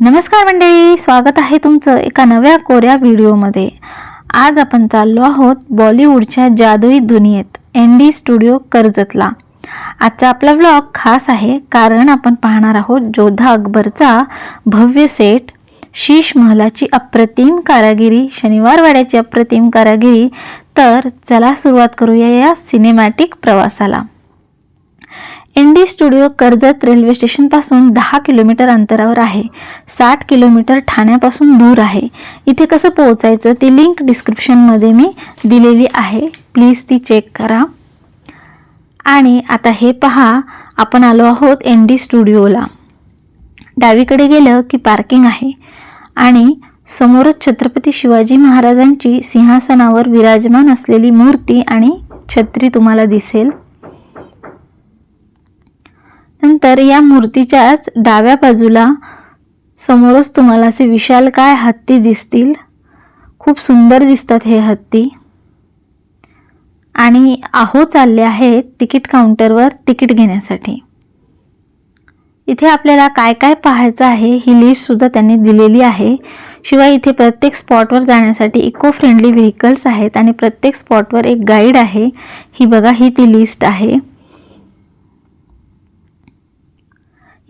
नमस्कार मंडळी स्वागत आहे तुमचं एका नव्या कोऱ्या व्हिडिओमध्ये. आज आपण चाललो आहोत बॉलिवूडच्या जादुई दुनियेत एन डी स्टुडिओ कर्जतला. आजचा आपला व्लॉग खास आहे कारण आपण पाहणार आहोत जोधा अकबरचा भव्य सेट शीश महलाची अप्रतिम कारागिरी शनिवारवाड्याची अप्रतिम कारागिरी. तर चला सुरुवात करूया या सिनेमॅटिक प्रवासाला. N D studio Karjat railway स्टेशनपासून दहा किलोमीटर अंतरावर आहे. साठ किलोमीटर ठाण्यापासून दूर आहे. इथे कसं पोहोचायचं ती लिंक डिस्क्रिप्शनमध्ये मी दिलेली आहे. प्लीज ती चेक करा. आणि आता हे पहा आपण आलो आहोत एन डी स्टुडिओला. डावीकडे गेलं की पार्किंग आहे. आणि समोरच छत्रपती शिवाजी महाराजांची सिंहासनावर विराजमान असलेली मूर्ती आणि छत्री तुम्हाला दिसेल. नंतर या मूर्तीच्याच डाव्या बाजूला समोरच तुम्हाला असे विशाल काय हत्ती दिसतील. खूप सुंदर दिसतात हे हत्ती. आणि आहो चालले आहेत तिकीट काउंटरवर तिकीट घेण्यासाठी. इथे आपल्याला काय काय पाहायचं आहे ही लिस्ट सुद्धा त्यांनी दिलेली आहे. शिवाय इथे प्रत्येक स्पॉटवर जाण्यासाठी इको फ्रेंडली व्हेकल्स आहेत आणि प्रत्येक स्पॉटवर एक गाईड आहे. ही बघा ही ती लिस्ट आहे.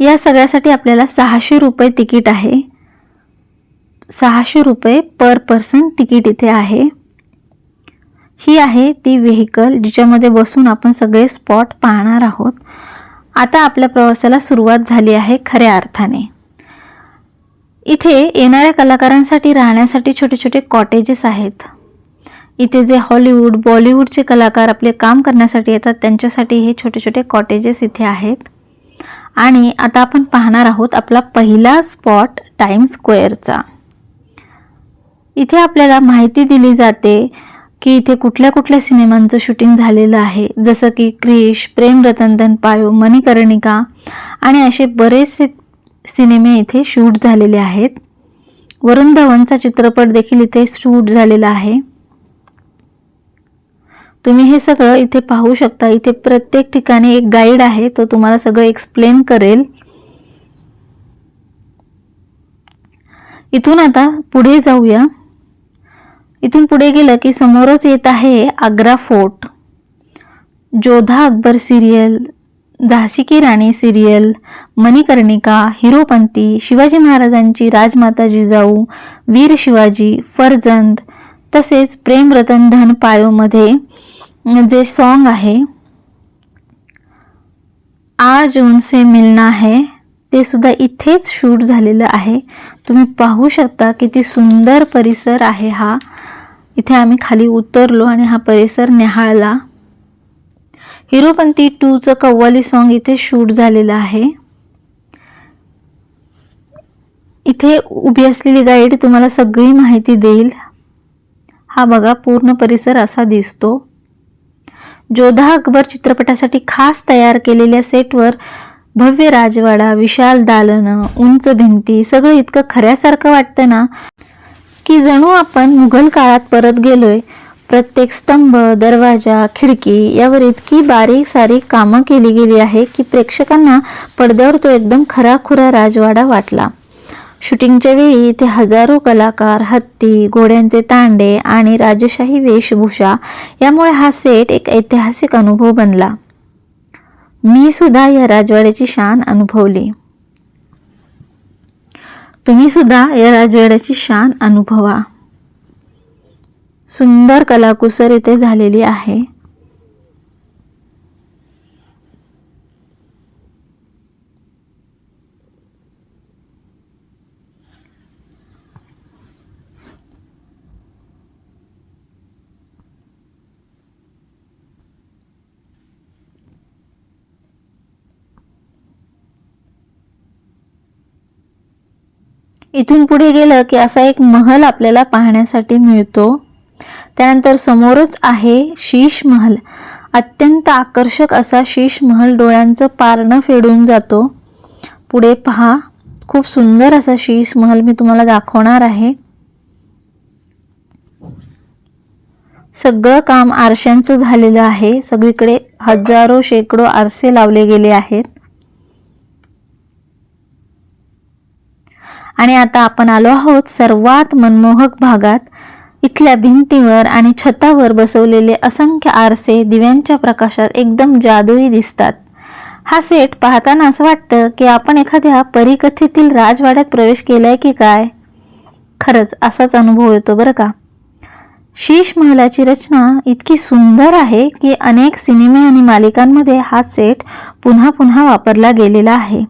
या सगळ्यासाठी आपल्याला सहाशे रुपये तिकीट आहे. सहाशे रुपये पर पर्सन तिकीट इथे आहे. ही आहे ती व्हेकल जिच्यामध्ये बसून आपण सगळे स्पॉट पाहणार आहोत. आता आपल्या प्रवासाला सुरुवात झाली आहे खऱ्या अर्थाने. इथे येणाऱ्या कलाकारांसाठी राहण्यासाठी छोटे छोटे कॉटेजेस आहेत. इथे जे हॉलिवूड बॉलिवूडचे कलाकार आपले काम करण्यासाठी येतात त्यांच्यासाठी हे छोटे छोटे कॉटेजेस इथे आहेत. आणि आता आपण पाहणार आहोत आपला पहिला स्पॉट टाईम स्क्वेअरचा इथे आपल्याला माहिती दिली जाते की इथे कुठल्या कुठल्या सिनेमांचं शूटिंग झालेलं आहे. जसं की क्रिश प्रेम रतन धन पायो मणिकर्णिका आणि असे बरेचसे सिनेमे इथे शूट झालेले आहेत. वरुण धवनचा चित्रपट देखील इथे शूट झालेला आहे. तुम्ही हे सगळं इथे पाहू शकता. इथे प्रत्येक ठिकाणी एक गाईड आहे. तो तुम्हाला सगळं एक्सप्लेन करेल. इथून आता पुढे जाऊया. इथून पुढे गेलं की समोरच येत आहे आग्रा फोर्ट. जोधा अकबर सिरियल झाशी की राणी सिरियल मणिकर्णिका हिरोपंती शिवाजी महाराजांची राजमाता जिजाऊ वीर शिवाजी फरजंद तसेच प्रेम रतन धन पायोमध्ये जे सॉन्ग आहे आज उनसे मिलना है ते सुद्धा इथेच शूट झालेलं आहे. तुम्ही पाहू शकता किती सुंदर परिसर आहे हा. इथे आम्ही खाली उतरलो आणि हा परिसर निहाळला. हिरोपंती टूचं कव्वाली सॉन्ग इथे शूट झालेलं आहे. इथे उभी असलेली गाईड तुम्हाला सगळी माहिती देईल. हा बघा पूर्ण परिसर असा दिसतो. जोधा अकबर चित्रपटासाठी खास तयार केलेल्या सेटवर भव्य राजवाडा विशाल दालनं उंच भिंती सगळं इतकं खऱ्यासारखं वाटतं ना? की जणू आपण मुघल काळात परत गेलोय प्रत्येक स्तंभ दरवाजा खिडकी यावर इतकी बारीक सारीक कामं केली गेली आहे की प्रेक्षकांना पडद्यावर तो एकदम खराखुरा राजवाडा वाटला. शूटिंगच्या वेळी इथे हजारो कलाकार हत्ती घोड्यांचे तांडे आणि राजशाही वेशभूषा यामुळे हा सेट एक ऐतिहासिक अनुभव बनला. मी सुद्धा या राजवाड्याची शान अनुभवली. तुम्ही सुद्धा या राजवाड्याची शान अनुभवा. सुंदर कलाकुसर इथे झालेली आहे. इथून पुढे गेलं की असा एक महल आपल्याला पाहण्यासाठी मिळतो. त्यानंतर समोरच आहे शीश महल. अत्यंत आकर्षक असा शीश महल डोळ्यांचं पारणं फेडून जातो. पुढे पहा खूप सुंदर असा शीश महल मी तुम्हाला दाखवणार आहे. सगळं काम आरशांचं झालेलं आहे. सगळीकडे हजारो शेकडो आरसे लावले गेले आहेत. आणि आता आपण आलो आहोत सर्वात मनमोहक भागात. इथल्या भिंतीवर आणि छतावर बसवलेले असंख्य आरसे दिव्यांच्या प्रकाशात एकदम जादुई दिसतात. हा सेट पाहताना असं वाटतं की आपण एखाद्या परिकथेतील राजवाड्यात प्रवेश केलाय की काय? खरंच असाच अनुभव येतो बरं का? शीश महलाची रचना इतकी सुंदर आहे की अनेक सिनेमे आणि मालिकांमध्ये हा सेट पुन्हा पुन्हा वापरला गेलेला आहे.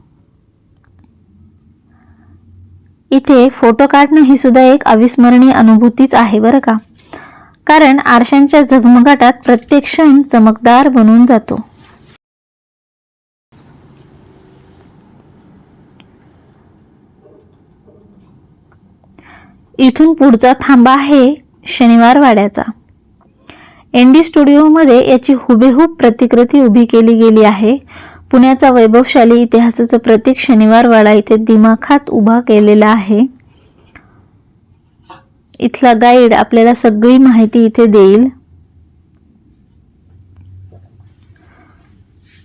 इथे फोटो काढणं ही सुद्धा एक अविस्मरणीय अनुभूतीच आहे बरं का? कारण आरशांच्या झगमगाटात प्रत्येक क्षण चमकदार बनून जातो. इथून पुढचा थांबा आहे शनिवार वाड्याचा एन डी स्टुडिओमध्ये याची हुबेहूब प्रतिकृती उभी केली गेली आहे. पुण्याचा वैभवशाली इतिहासाचं प्रतीक शनिवार वाडा इथे दिमाखात उभा केलेला आहे. इथला गाईड आपल्याला सगळी माहिती इथे देईल.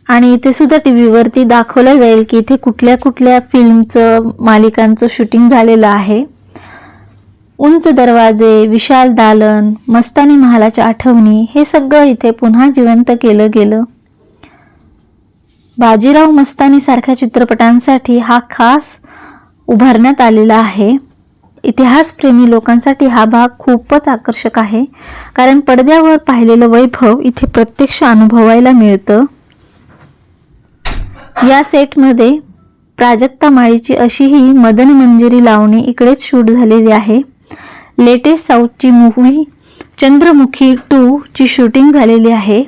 आणि इथे सुद्धा टी व्हीवरती दाखवलं जाईल की इथे कुठल्या कुठल्या फिल्मचं मालिकांचं शूटिंग झालेलं आहे. उंच दरवाजे विशाल दालन मस्तानी महालाच्या आठवणी हे सगळं इथे पुन्हा जिवंत केलं गेलं. बाजीराव मस्तानी सारख्या चित्रपटांसाठी हा खास उभारण्यात आलेला आहे. इतिहासप्रेमी लोकांसाठी हा भाग खूपच आकर्षक आहे. कारण पडद्यावर पाहिलेलं वैभव इथे प्रत्यक्ष अनुभवायला मिळतं. या सेटमध्ये प्राजक्ता माळीची अशीही मदन मंजिरी लावणी इकडेच शूट झालेली आहे. लेटेस्ट साऊथची मूव्ही चंद्रमुखी टू ची शूटिंग झालेली आहे.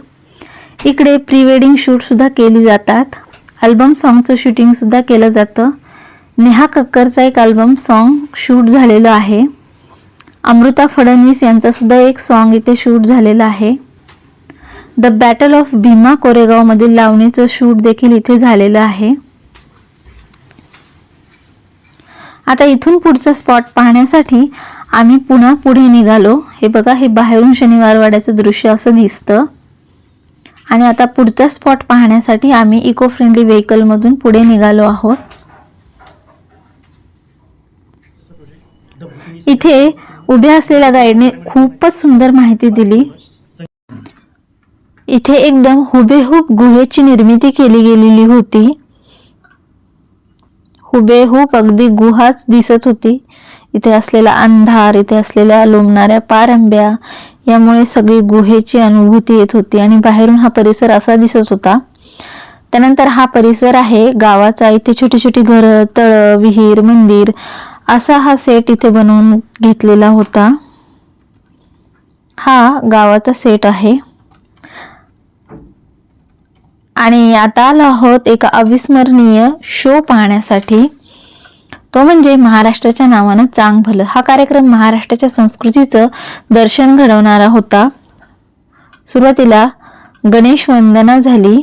इकडे प्री वेडिंग शूटसुद्धा केली जातात. अल्बम सॉन्गचं शूटिंगसुद्धा केलं जातं. नेहा कक्करचा एक अल्बम सॉन्ग शूट झालेलं आहे. अमृता फडणवीस यांचासुद्धा एक सॉन्ग इथे शूट झालेला आहे. द बॅटल ऑफ भीमा कोरेगावमधील लावणीचं शूट देखील इथे झालेलं आहे. आता इथून पुढचा स्पॉट पाहण्यासाठी आम्ही पुन्हा पुढे निघालो. हे बघा हे बाहेरून शनिवारवाड्याचं दृश्य असं दिसतं. आणि आता पुढचा स्पॉट पाहण्यासाठी आम्ही इको फ्रेंडली व्हेकलमधून पुढे निघालो आहोत. इथे उभ्या असलेल्या गाईडने खूपच सुंदर माहिती दिली. इथे एकदम हुबेहूब गुहेची निर्मिती केली गेलेली होती. हुबेहूब अगदी गुहाच दिसत होती. इथे असलेला अंधार इथे असलेल्या लोंबणाऱ्या पारंब्या यामुळे सगळी गुहेची अनुभूती येत होती आणि बाहेरून हा परिसर असा दिसत होता. त्यानंतर हा परिसर आहे गावाचा. इथे छोटी छोटी घरं तळ विहीर मंदिर असा हा सेट इथे बनवून घेतलेला होता. हा गावाचा सेट आहे. आणि आता आलो आहोत एका अविस्मरणीय शो पाहण्यासाठी. तो म्हणजे महाराष्ट्राच्या नावानं चांग भलं हा कार्यक्रम महाराष्ट्राच्या संस्कृतीचं दर्शन घडवणारा होता. सुरुवातीला गणेश वंदना झाली.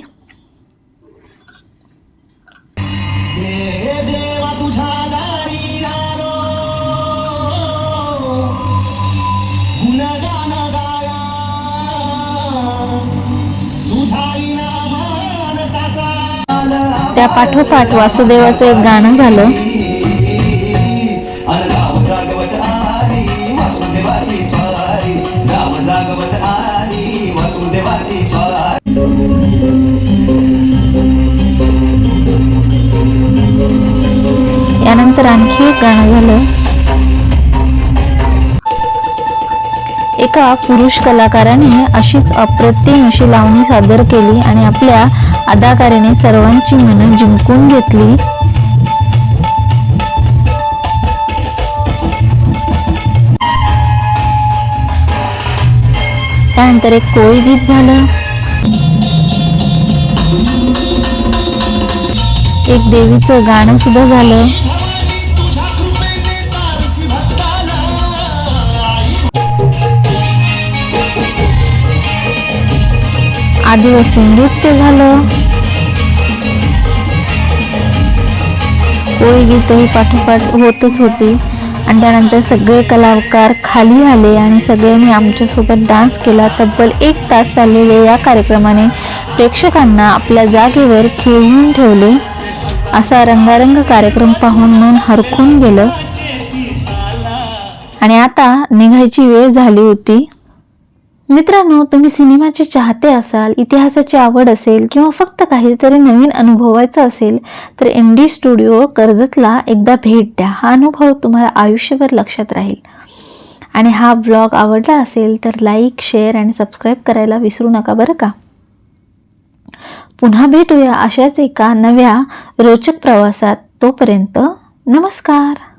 त्या पाठोपाठ वासुदेवाचं एक गाणं झालं. यानंतर आणखी एक गाणं झालं. एका पुरुष कलाकाराने अशीच अप्रतिम अशी लावणी सादर केली आणि आपल्या अदाकारीने सर्वांची मनं जिंकून घेतली. त्यानंतर एक कोळी गीत झालं. एक देवीचं गाणं सुद्धा झालं. आदिवासी नृत्य झालं. कोळी गीतही पाठोपाठ होतच होती. आणि त्यानंतर सगळे कलाकार खाली आले आणि सगळ्यांनी आमच्यासोबत डान्स केला. तब्बल एक तास चाललेल्या या कार्यक्रमाने प्रेक्षकांना आपल्या जागेवर खेळून ठेवले. असा रंगारंग कार्यक्रम पाहून मन हरखून गेलं. आणि आता निघायची वेळ झाली होती. मित्रांनो तुम्ही सिनेमाचे चाहते असाल इतिहासाची आवड असेल किंवा फक्त काहीतरी नवीन अनुभवायचं असेल तर एन डी स्टुडिओ कर्जतला एकदा भेट द्या. हा अनुभव तुम्हाला आयुष्यभर लक्षात राहील. आणि हा ब्लॉग आवडला असेल तर लाईक शेअर आणि सबस्क्राईब करायला विसरू नका बरं का? पुन्हा भेटूया अशाच एका नव्या रोचक प्रवासात. तोपर्यंत नमस्कार.